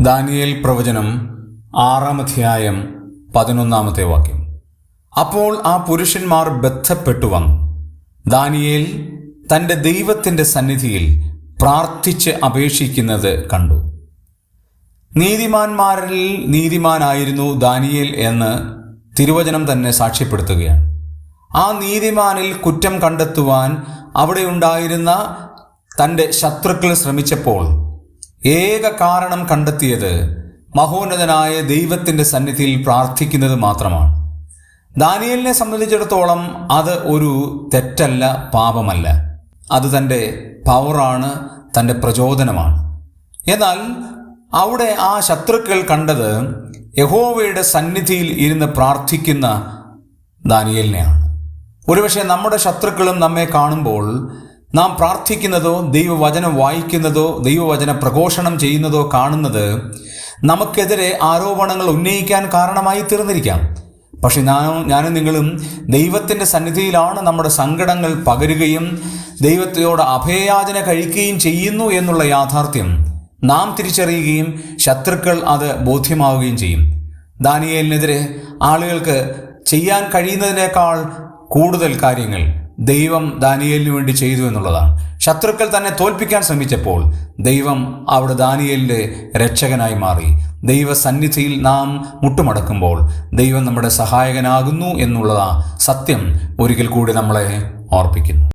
Daniel പ്രവചനം ആറാം അധ്യായം പതിനൊന്നാമത്തെ വാക്യം. അപ്പോൾ ആ പുരുഷന്മാർ ബന്ധപ്പെട്ടു വന്നു. ദാനിയേൽ തന്റെ ദൈവത്തിന്റെ സന്നിധിയിൽ പ്രാർത്ഥിച്ച് അപേക്ഷിക്കുന്നത് കണ്ടു. നീതിമാന്മാരിൽ നീതിമാനായിരുന്നു ദാനിയേൽ എന്ന് തിരുവചനം തന്നെ സാക്ഷ്യപ്പെടുത്തുകയാണ്. ആ നീതിമാനിൽ കുറ്റം കണ്ടെത്തുവാൻ അവിടെ ഉണ്ടായിരുന്ന തന്റെ ശത്രുക്കൾ ശ്രമിച്ചപ്പോൾ ഏക കാരണം കണ്ടെത്തിയത് മഹോന്നതനായ ദൈവത്തിന്റെ സന്നിധിയിൽ പ്രാർത്ഥിക്കുന്നത് മാത്രമാണ്. ദാനിയലിനെ സംബന്ധിച്ചിടത്തോളം അത് ഒരു തെറ്റല്ല പാപമല്ല. അത് തന്റെ പവറാണ് തന്റെ പ്രചോദനമാണ്. എന്നാൽ അവിടെ ആ ശത്രുക്കൾ കണ്ടത് യഹോവയുടെ സന്നിധിയിൽ ഇരുന്ന് പ്രാർത്ഥിക്കുന്ന ദാനിയലിനെയാണ്. ഒരുപക്ഷെ നമ്മുടെ ശത്രുക്കളും നമ്മെ കാണുമ്പോൾ നാം പ്രാർത്ഥിക്കുന്നതോ ദൈവവചനം വായിക്കുന്നതോ ദൈവവചന പ്രഘോഷണം ചെയ്യുന്നതോ കാണുന്നത് നമുക്കെതിരെ ആരോപണങ്ങൾ ഉന്നയിക്കാൻ കാരണമായി തീർന്നിരിക്കാം. പക്ഷെ ഞാൻ ഞാനും നിങ്ങളും ദൈവത്തിന്റെ സന്നിധിയിലാണ് നമ്മുടെ സങ്കടങ്ങൾ പകരുകയും ദൈവത്തോട് അഭയയാചന കഴിക്കുകയും ചെയ്യുന്നു എന്നുള്ള യാഥാർത്ഥ്യം നാം തിരിച്ചറിയുകയും ശത്രുക്കൾ അത് ബോധ്യമാവുകയും ചെയ്യും. ദാനിയലിനെതിരെ ആളുകൾക്ക് ചെയ്യാൻ കഴിയുന്നതിനേക്കാൾ കൂടുതൽ കാര്യങ്ങൾ ദൈവം ദാനിയേലിന് വേണ്ടി ചെയ്തു എന്നുള്ളതാണ്. ശത്രുക്കൾ തന്നെ തോൽപ്പിക്കാൻ ശ്രമിച്ചപ്പോൾ ദൈവം അവിടെ ദാനിയേലിന്റെ രക്ഷകനായി മാറി. ദൈവ സന്നിധിയിൽ നാം മുട്ടുമടക്കുമ്പോൾ ദൈവം നമ്മുടെ സഹായകനാകുന്നു എന്നുള്ള സത്യം. ഒരിക്കൽ കൂടി നമ്മളെ ഓർപ്പിക്കുന്നു.